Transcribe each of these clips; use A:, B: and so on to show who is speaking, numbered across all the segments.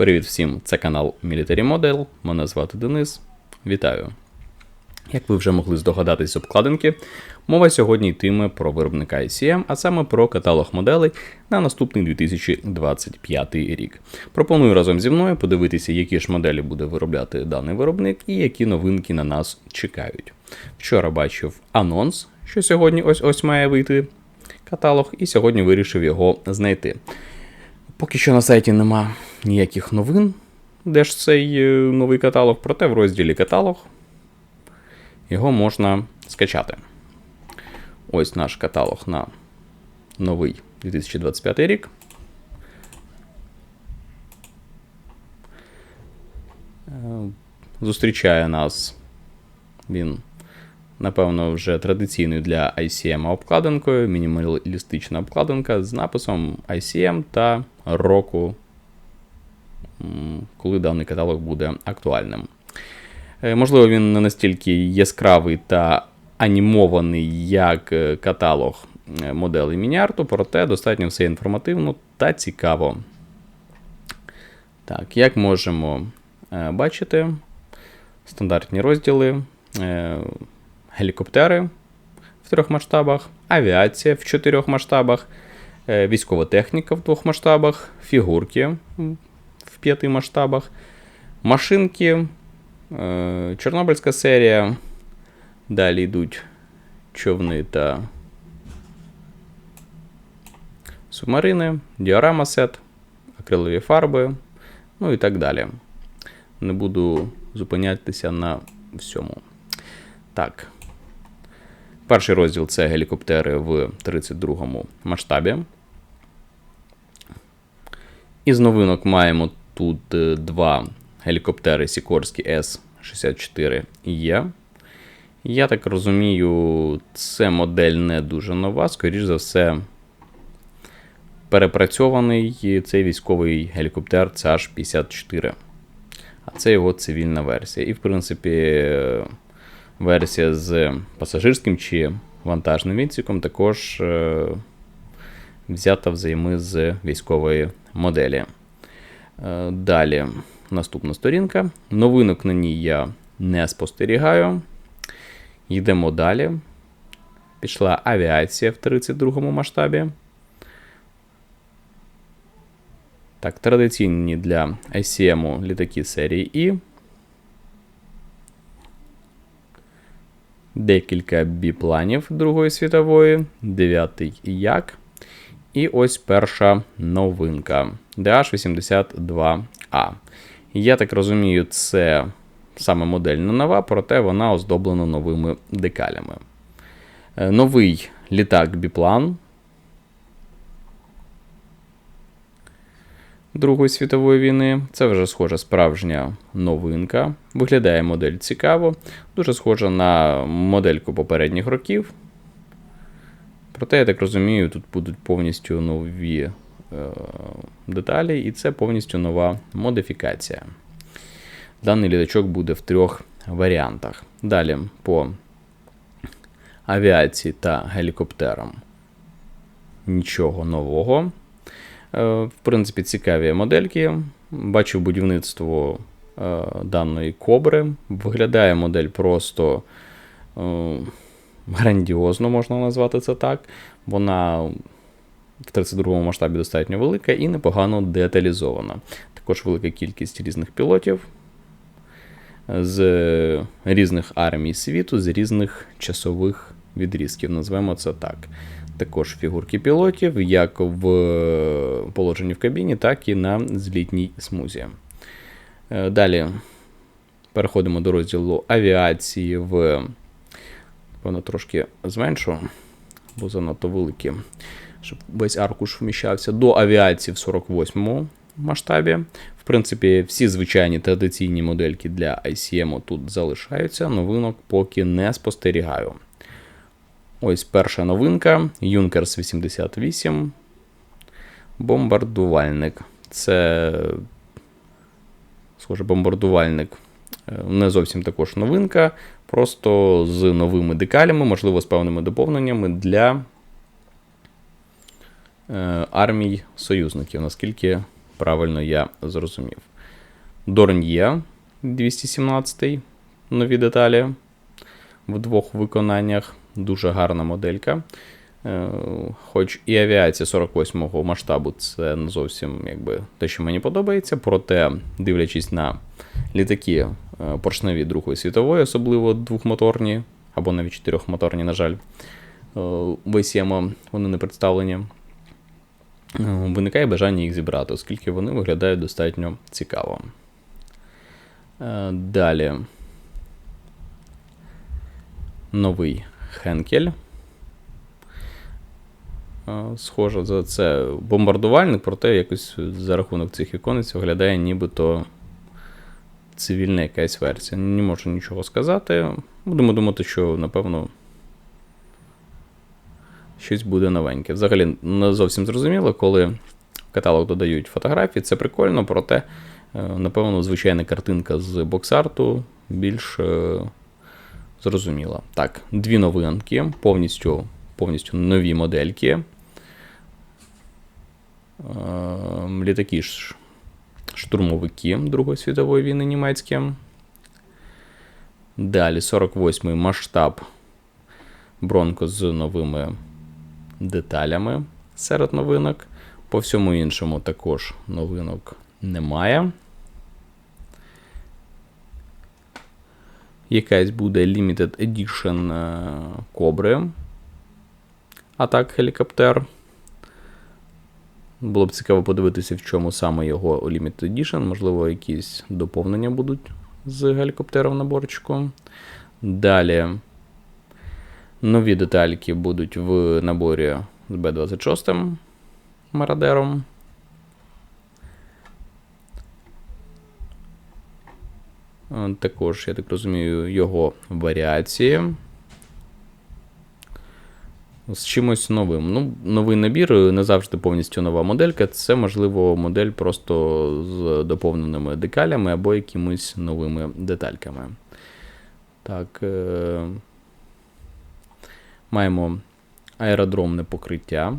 A: Привіт всім! Це канал Military Model. Мене звати Денис. Вітаю! Як ви вже могли здогадатись з обкладинки, мова сьогодні йтиме про виробника ICM, а саме про каталог моделей на наступний 2025 рік. Пропоную разом зі мною подивитися, які ж моделі буде виробляти даний виробник і які новинки на нас чекають. Вчора бачив анонс, що сьогодні ось ось має вийти каталог, і сьогодні вирішив його знайти. Поки що на сайті нема ніяких новин, де ж цей е, новий каталог, проте в розділі каталог його можна скачати. Ось наш каталог на новий 2025 рік. Е, Зустрічає нас він, напевно, вже традиційною для ICM обкладинкою, мінімалістична обкладинка з написом ICM та року, коли даний каталог буде актуальним. Е, Можливо, він не настільки яскравий та анімований, як е, каталог е, моделей Мініарту, проте достатньо все інформативно та цікаво. Так, як можемо бачити, стандартні розділи, гелікоптери в трьох масштабах, авіація в чотирьох масштабах, військова техніка в двох масштабах, фігурки в п'яти масштабах, машинки, е, Чорнобильська серія. Далі йдуть човни та субмарини, діорама сет, акрилові фарби, ну і так далі. Не буду зупинятися на всьому. Так. Перший розділ це гелікоптери в 32 му масштабі. Із новинок маємо тут е, два гелікоптери Сікорські С-64Е. Я так розумію, це модель не дуже нова, скоріш за все, перепрацьований цей військовий гелікоптер CH-54. А це його цивільна версія. І, в принципі, версія з пасажирським чи вантажним відсіком також е, взята взайми з військової моделі. Е, Далі наступна сторінка. Новинок на ній я не спостерігаю. Йдемо далі. Пішла авіація в 32 му масштабі. Так, традиційні для ICM літаки серії І. Декілька біпланів Другої світової, дев'ятий як. І ось перша новинка DH82A. Я так розумію, це саме модель не нова, проте вона оздоблена новими декалями. Е, Новий літак біплан Другої світової війни. Це вже схожа справжня новинка. Виглядає модель цікаво, дуже схожа на модельку попередніх років. Проте, я так розумію, тут будуть повністю нові е, деталі, і це повністю нова модифікація. Даний літачок буде в трьох варіантах. Далі по авіації та гелікоптерам нічого нового. Е, В принципі, цікаві модельки. Бачив будівництво е, даної кобри. Виглядає модель просто е, грандіозно, можна назвати це так. Вона в 32-му масштабі достатньо велика і непогано деталізована. Також велика кількість різних пілотів з різних армій світу, з різних часових відрізків, назвемо це так. Також фігурки пілотів, як в положенні в кабіні, так і на злітній смузі. Е, Далі переходимо до розділу авіації в. Воно трошки зменшу, бо занадто великі, щоб весь аркуш вміщався. До авіації в 48-му масштабі. В принципі, всі звичайні традиційні модельки для ICM тут залишаються. Новинок поки не спостерігаю. Ось перша новинка: Юнкерс 88. Бомбардувальник. Це, схоже, бомбардувальник. Е, Не зовсім також новинка. Просто з новими декалями, можливо, з певними доповненнями для е, армій союзників, наскільки правильно я зрозумів. Dornier 217 нові деталі в двох виконаннях. Дуже гарна моделька. Е, Хоч і авіація 48-го масштабу це не зовсім якби, те, що мені подобається, проте, дивлячись на літаки поршневі Другої світової, особливо двохмоторні, або навіть чотирьохмоторні, на жаль, е, в вони не представлені. Е, Виникає бажання їх зібрати, оскільки вони виглядають достатньо цікаво. Е, Далі. Новий Хенкель. Е, Схоже за це бомбардувальник, проте якось за рахунок цих іконець виглядає нібито цивільна якась версія. Не можу нічого сказати. Будемо думати, що, напевно, щось буде новеньке. Взагалі, не зовсім зрозуміло, коли в каталог додають фотографії, це прикольно, проте, е, напевно, звичайна картинка з боксарту більш е, зрозуміла. Так, дві новинки, повністю, повністю нові модельки. Е, Літаки ж штурмовики Другої світової війни німецькі. Далі 48-й масштаб Бронко з новими деталями серед новинок. По всьому іншому також новинок немає. Якась буде Limited Edition е, Кобри. Атак гелікоптер. Було б цікаво подивитися, в чому саме його Limited Edition. Можливо, якісь доповнення будуть з гелікоптером на борчику. Далі нові детальки будуть в наборі з B26 Марадером. Також, я так розумію, його варіації. З чимось новим. Ну, Новий набір, не завжди повністю нова моделька. Це, можливо, модель просто з доповненими декалями або якимись новими детальками. Так. Е- Маємо аеродромне покриття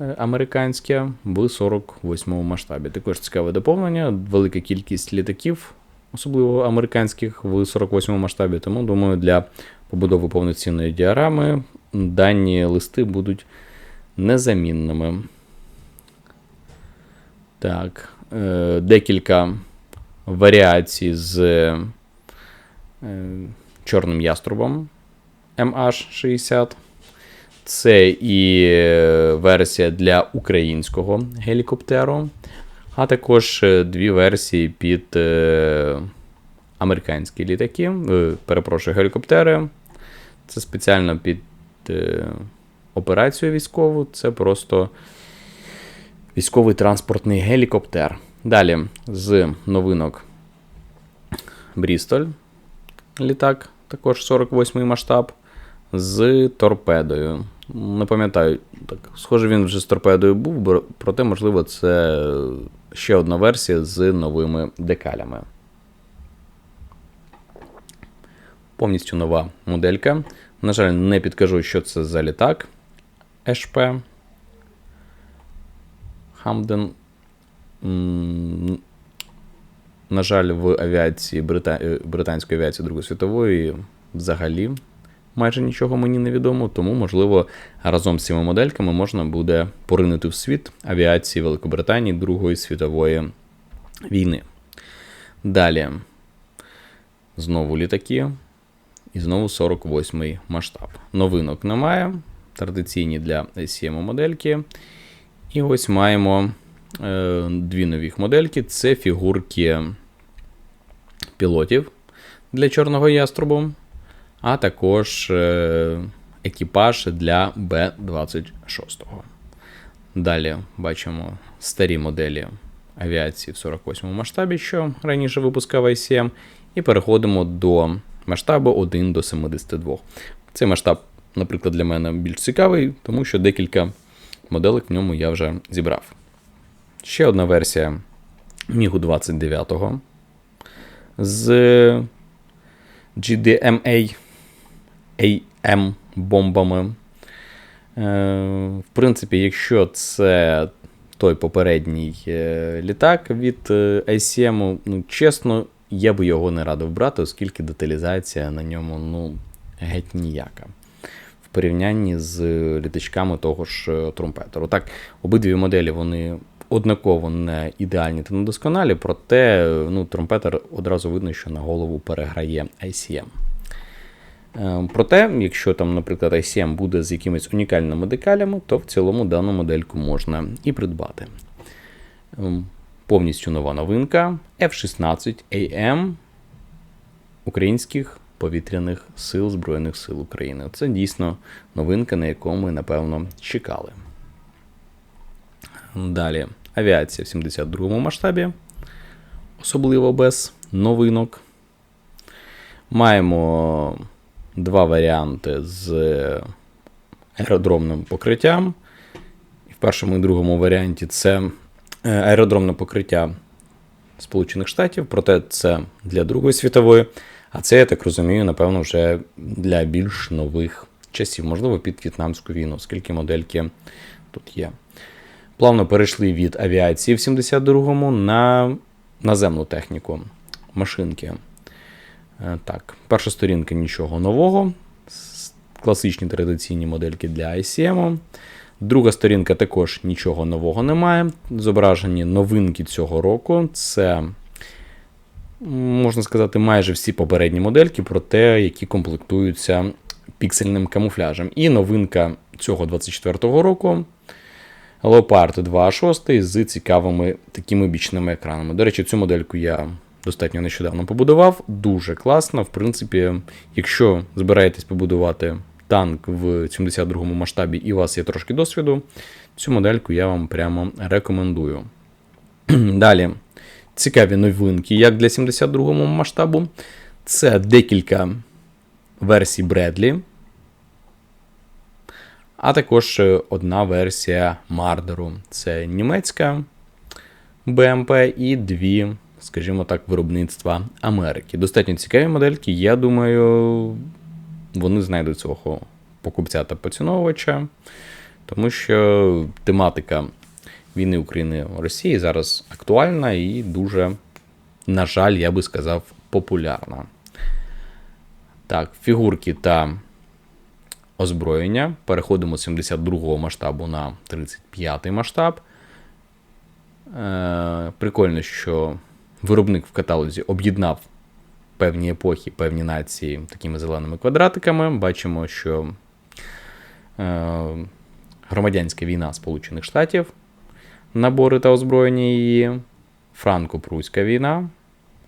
A: е, американське в 48 масштабі. Також цікаве доповнення, велика кількість літаків, особливо американських, в 48 масштабі. Тому, думаю, для побудови повноцінної діарами дані листи будуть незамінними. Так, е, декілька варіацій з е, чорним яструбом. MH60. Це і версія для українського гелікоптеру, а також дві версії під е, американські літаки. Е, перепрошую, гелікоптери. Це спеціально під е, операцію військову. Це просто військовий транспортний гелікоптер. Далі з новинок Брістоль. Літак, також 48-й масштаб з торпедою. Не пам'ятаю, так, схоже, він вже з торпедою був, проте, можливо, це ще одна версія з новими декалями. Повністю нова моделька. На жаль, не підкажу, що це за літак. ШП. Хамден. На жаль, в авіації британської авіації Другої світової взагалі майже нічого мені не відомо, тому, можливо, разом з цими модельками можна буде поринути в світ авіації Великобританії Другої світової війни. Далі, знову літаки. І знову 48-й масштаб. Новинок немає. Традиційні для ACM модельки. І ось маємо е, дві нові модельки. Це фігурки пілотів для Чорного яструбу а також е, екіпаж для Б-26. Далі бачимо старі моделі авіації в 48 масштабі, що раніше випускав ICM, і переходимо до масштабу 1 до 72. Цей масштаб, наприклад, для мене більш цікавий, тому що декілька моделек в ньому я вже зібрав. Ще одна версія Мігу 29 з GDMA AM-бомбами. Е, в принципі, якщо це той попередній е, літак від е, ICM, ну, чесно, я би його не радив брати, оскільки деталізація на ньому ну, геть ніяка. В порівнянні з літачками того ж е, трумпетеру. Так, обидві моделі вони однаково не ідеальні та недосконалі, проте ну, трумпетер одразу видно, що на голову переграє ICM. Е, Проте, якщо там, наприклад, ICM буде з якимись унікальними декалями, то в цілому дану модельку можна і придбати. Повністю нова новинка F-16 AM українських повітряних сил Збройних сил України. Це дійсно новинка, на яку ми, напевно, чекали. Далі авіація в 72-му масштабі, особливо без новинок. Маємо два варіанти з аеродромним покриттям. В першому і другому варіанті це аеродромне покриття Сполучених Штатів, проте це для Другої світової. А це, я так розумію, напевно, вже для більш нових часів, можливо, під В'єтнамську війну, оскільки модельки тут є. Плавно перейшли від авіації в 72-му на наземну техніку, машинки. Е, Так, перша сторінка нічого нового. Класичні традиційні модельки для ICM. Друга сторінка також нічого нового немає. Зображені новинки цього року. Це, можна сказати, майже всі попередні модельки, проте які комплектуються піксельним камуфляжем. І новинка цього 24-го року. Leopard 2.6 з цікавими такими бічними екранами. До речі, цю модельку я достатньо нещодавно побудував. Дуже класно. В принципі, якщо збираєтесь побудувати танк в 72-му масштабі і у вас є трошки досвіду, цю модельку я вам прямо рекомендую. Далі, цікаві новинки, як для 72-го масштабу. Це декілька версій Бредлі, а також е, одна версія Мардеру. Це німецька БМП і дві, скажімо так, виробництва Америки. Достатньо цікаві модельки. Я думаю, вони знайдуть свого покупця та поціновувача, тому що тематика війни України Росії зараз актуальна і дуже, на жаль, я би сказав, популярна. Так, фігурки та озброєння. Переходимо з 72-го масштабу на 35-й масштаб. Е, прикольно, що виробник в каталозі об'єднав певні епохи, певні нації такими зеленими квадратиками. Бачимо, що е, громадянська війна Сполучених Штатів, набори та озброєння її, Франко-Пруська війна,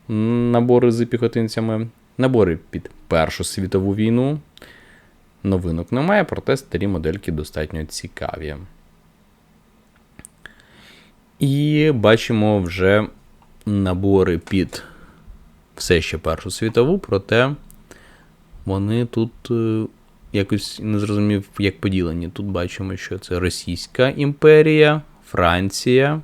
A: набори з піхотинцями, набори під Першу світову війну. Новинок немає, проте старі модельки достатньо цікаві. І бачимо вже набори під все ще Першу світову, проте вони тут е, якось не зрозумів, як поділені. Тут бачимо, що це Російська імперія, Франція,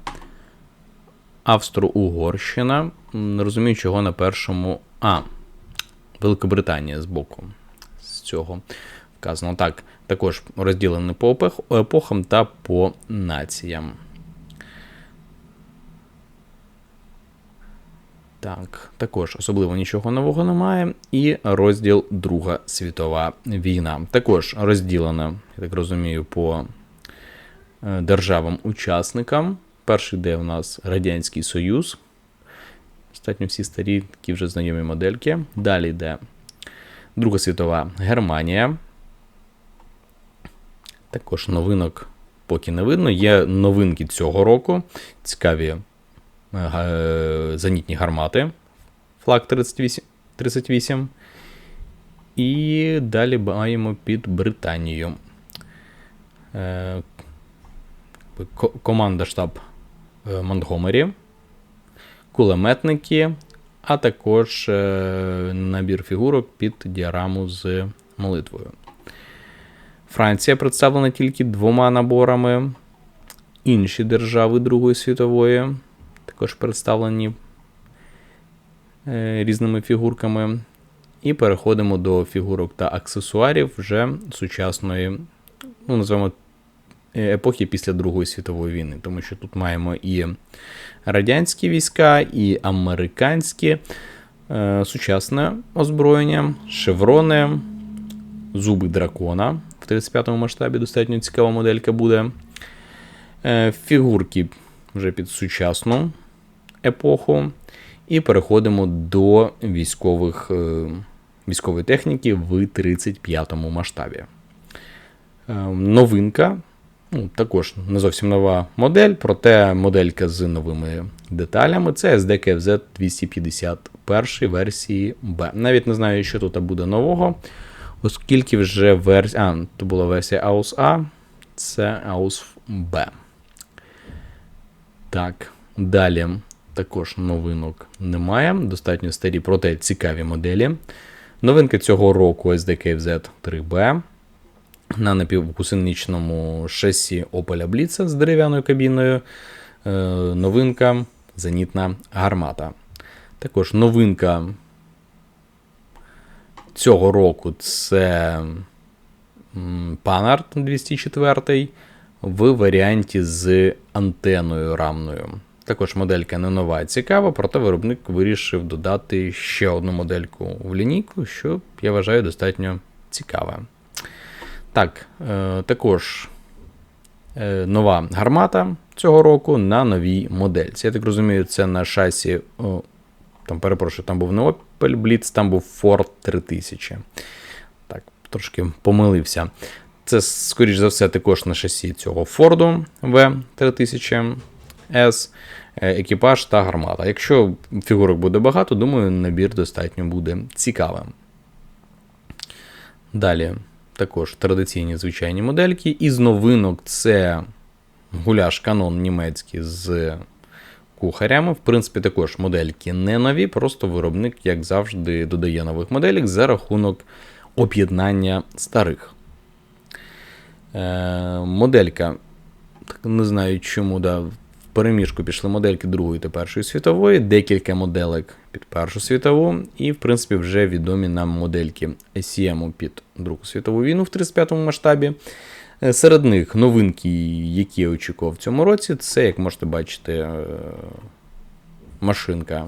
A: Австро-Угорщина. Не розумію, чого на першому. А, Великобританія з боку з цього вказано. Так, також розділені по епохам та по націям. Так, також особливо нічого нового немає. І розділ Друга світова війна. Також розділена, я так розумію, по е, державам-учасникам. Перший йде у нас Радянський Союз. Достатньо всі старі, такі вже знайомі модельки. Далі йде Друга світова Германія. Також новинок поки не видно. Є новинки цього року. Цікаві зенітні гармати. Флаг 38. 38. І далі маємо під Британію. Е, Команда штаб е, Монтгомері кулеметники, а також е, набір фігурок під діараму з молитвою. Франція представлена тільки двома наборами. Інші держави Другої світової також представлені е, різними фігурками. І переходимо до фігурок та аксесуарів вже сучасної, ну, називаємо е, епохи після Другої світової війни, тому що тут маємо і радянські війська, і американські е, сучасне озброєння, шеврони, зуби дракона. В 35-му масштабі достатньо цікава моделька буде. Фігурки вже під сучасну епоху. І переходимо до військових, е, військової техніки в 35-му масштабі. Е, новинка, ну, також не зовсім нова модель, проте моделька з новими деталями. Це SDKFZ 251 версії B. Навіть не знаю, що тут буде нового, оскільки вже версія. А, то була версія AUS A, це AUS B. Так, далі також новинок немає. Достатньо старі, проте цікаві моделі. Новинка цього року SDKFZ 3B. На напівкусиничному шасі Opel Blitz з дерев'яною кабіною. Е, новинка зенітна гармата. Також новинка цього року це Panhard 204 в варіанті з антеною рамною. Також моделька не нова і цікава, проте виробник вирішив додати ще одну модельку в лінійку, що я вважаю достатньо цікаве. Так, е, також е, нова гармата цього року на новій модельці. Я так розумію, це на шасі. О, там, перепрошую, там був не Opel Blitz, там був Ford 3000. Так, трошки помилився. Це, скоріш за все, також на шасі цього Ford V3000S, е, екіпаж та гармата. Якщо фігурок буде багато, думаю, набір достатньо буде цікавим. Далі також традиційні звичайні модельки. Із новинок це гуляш канон німецький з кухарями. В принципі, також модельки не нові, просто виробник, як завжди, додає нових моделек за рахунок об'єднання старих. Е, Моделька, так не знаю чому, да, в переміжку пішли модельки Другої та Першої світової, декілька моделек під Першу світову, і, в принципі, вже відомі нам модельки SCM під Другу світову війну в 35-му масштабі. Е, серед них новинки, які я очікував в цьому році, це, як можете бачити, е, машинка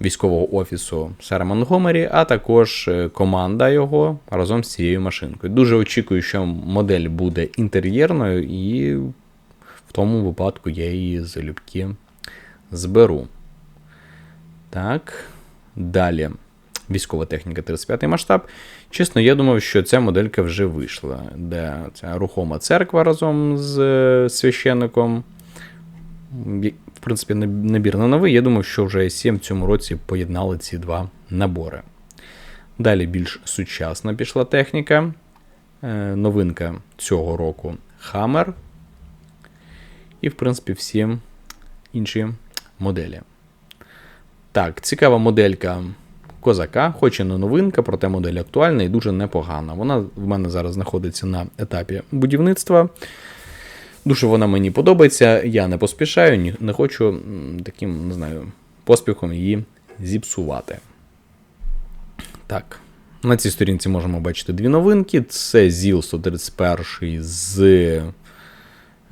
A: військового офісу Сера Монгомері, а також е, команда його разом з цією машинкою. Дуже очікую, що модель буде інтер'єрною, і в тому випадку я її залюбки зберу. Так, далі. Військова техніка 35 масштаб. Чесно, я думав, що ця моделька вже вийшла, де ця рухома церква разом з е, священником принципі, набір на новий. Я думаю, що вже i7 в цьому році поєднали ці два набори. Далі більш сучасна пішла техніка. Е, новинка цього року Hammer. І, в принципі, всі інші моделі. Так, цікава моделька козака, хоч і не новинка, проте модель актуальна і дуже непогана. Вона в мене зараз знаходиться на етапі будівництва. Дуже вона мені подобається, я не поспішаю, не хочу таким, не знаю, поспіхом її зіпсувати. Так, на цій сторінці можемо бачити дві новинки. Це ЗІЛ 131 з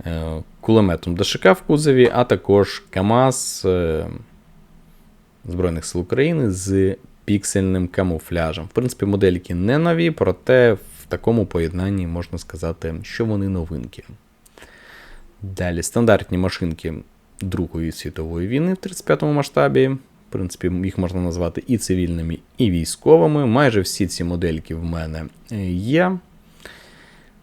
A: е, кулеметом ДШК в кузові, а також КАМАЗ е, Збройних сил України з піксельним камуфляжем. В принципі, модельки не нові, проте в такому поєднанні можна сказати, що вони новинки. Далі стандартні машинки Другої світової війни в 35-му масштабі. В принципі, їх можна назвати і цивільними, і військовими. Майже всі ці модельки в мене е, є.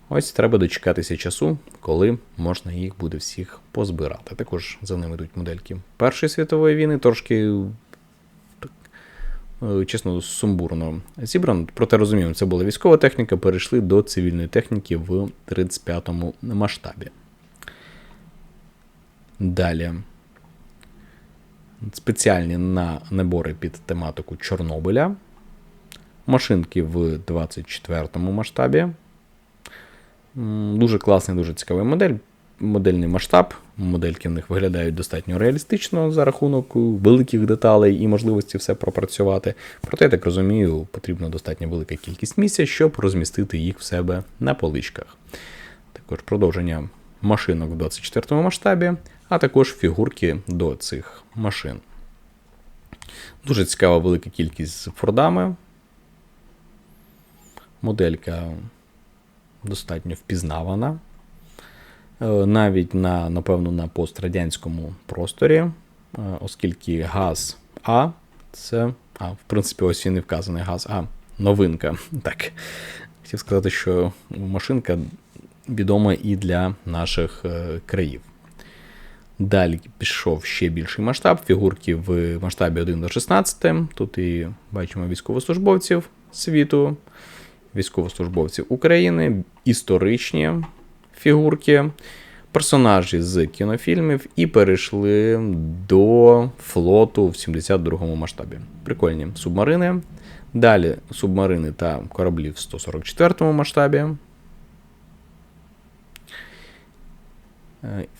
A: Ось треба дочекатися часу, коли можна їх буде всіх позбирати. Також за ними йдуть модельки Першої світової війни, трошки, е, чесно, сумбурно зібрано. Проте розуміємо, це була військова техніка, перейшли до цивільної техніки в 35-му масштабі. Далі. Спеціальні на набори під тематику Чорнобиля. Машинки в 24 му масштабі. Дуже класний, дуже цікавий модель. Модельний масштаб. Модельки в них виглядають достатньо реалістично за рахунок великих деталей і можливості все пропрацювати. Проте, я так розумію, потрібна достатньо велика кількість місця, щоб розмістити їх в себе на поличках. також продовження машинок в 24 масштабі, а також фігурки до цих машин. Дуже цікава велика кількість з фордами. Моделька достатньо впізнавана. Е, навіть на, напевно, на пострадянському просторі, е, оскільки газ А це. А, в принципі, ось він і вказаний газ А. Новинка. Так. Хотів сказати, що машинка відома і для наших е, країв. Далі пішов ще більший масштаб, фігурки в масштабі 1 до 16. Тут і бачимо військовослужбовців світу, військовослужбовців України, історичні фігурки, персонажі з кінофільмів і перейшли до флоту в 72-му масштабі. Прикольні субмарини. Далі субмарини та кораблі в 144 му масштабі.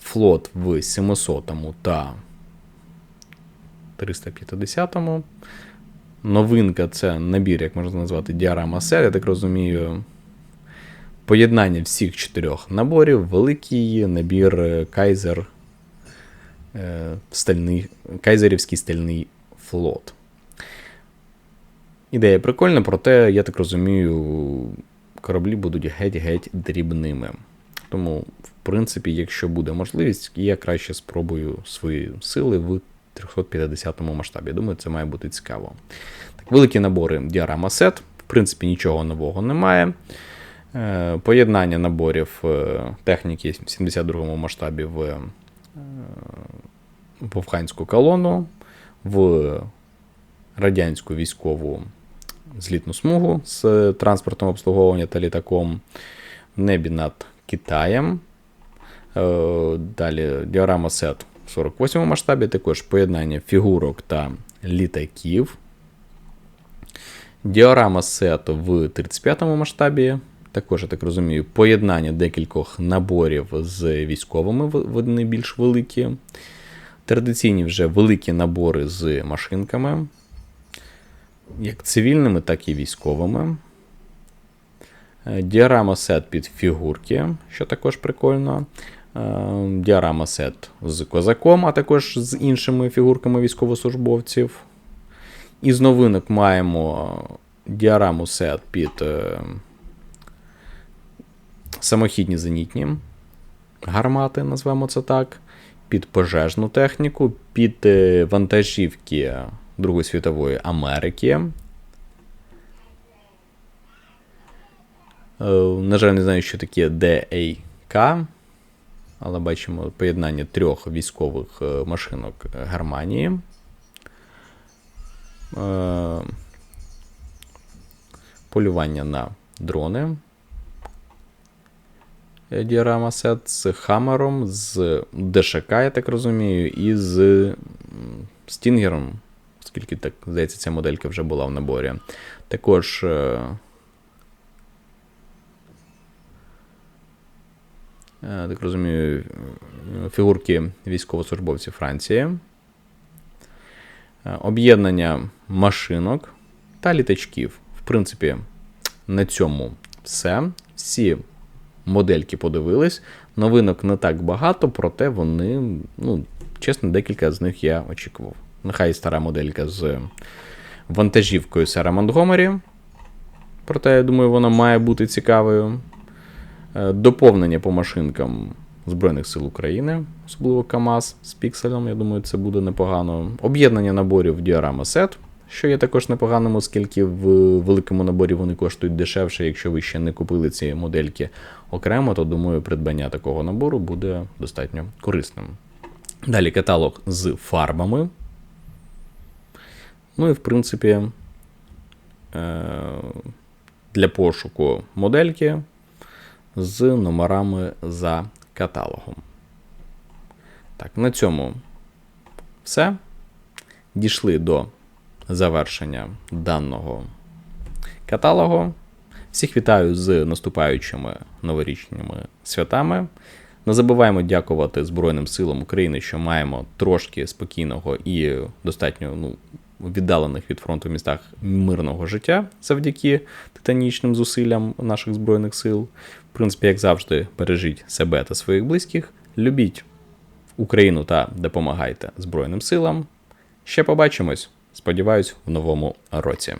A: Флот в 700 му та 350. му Новинка це набір, як можна назвати, діарама сет, я так розумію. Поєднання всіх чотирьох наборів, великий набір е, Кайзер е, стальний, Кайзерівський стальний флот. Ідея прикольна, проте, я так розумію, кораблі будуть геть-геть дрібними. Тому, в принципі, якщо буде можливість, я краще спробую свої сили в 350 масштабі. Думаю, це має бути цікаво. Так, Великі набори діарама сет. В принципі, нічого нового немає. Е, поєднання наборів е, техніки в 72 масштабі в е, Вовханську колону, в радянську військову злітну смугу з транспортом обслуговування та літаком в небі над Китаєм. Далі діорама сет в 48 масштабі, також поєднання фігурок та літаків. Діорама сет в 35 масштабі. Також, я так розумію, поєднання декількох наборів з військовими, вони більш великі. Традиційні вже великі набори з машинками, як цивільними, так і військовими. Е, діарама сет під фігурки, що також прикольно. Е, діарама сет з козаком, а також з іншими фігурками військовослужбовців. Із новинок маємо діараму сет під е, самохідні зенітні гармати, назвемо це так, під пожежну техніку, під вантажівки Другої світової Америки. На жаль, не знаю, що таке DAK, але бачимо поєднання трьох військових е, машинок Германії. Полювання на дрони. Е, діарама сет з Хаммером, з ДШК, я так розумію, і з Стінгером, оскільки так, здається, ця моделька вже була в наборі. Також. Е, е, так розумію, фігурки військовослужбовців Франції, об'єднання машинок та літачків. В принципі, на цьому все. Всі модельки подивились. Новинок не так багато, проте вони, ну, чесно, декілька з них я очікував. Нехай стара моделька з вантажівкою Сера Монтгомері. Проте, я думаю, вона має бути цікавою. Е, доповнення по машинкам Збройних сил України, особливо КАМАЗ з пікселем. Я думаю, це буде непогано. Об'єднання наборів Діарама Set що є також непоганим, оскільки в великому наборі вони коштують дешевше. Якщо ви ще не купили ці модельки окремо, то думаю, придбання такого набору буде достатньо корисним. Далі каталог з фарбами. Ну і, в принципі, е, для пошуку модельки з номерами за каталогом. Так, на цьому все. Дійшли до завершення даного каталогу. Всіх вітаю з наступаючими новорічними святами. Не забуваємо дякувати Збройним силам України, що маємо трошки спокійного і достатньо ну, віддалених від фронту містах мирного життя завдяки титанічним зусиллям наших збройних сил. В принципі, як завжди, бережіть себе та своїх близьких, любіть Україну та допомагайте Збройним силам. Ще побачимось. Сподіваюсь, в новому році.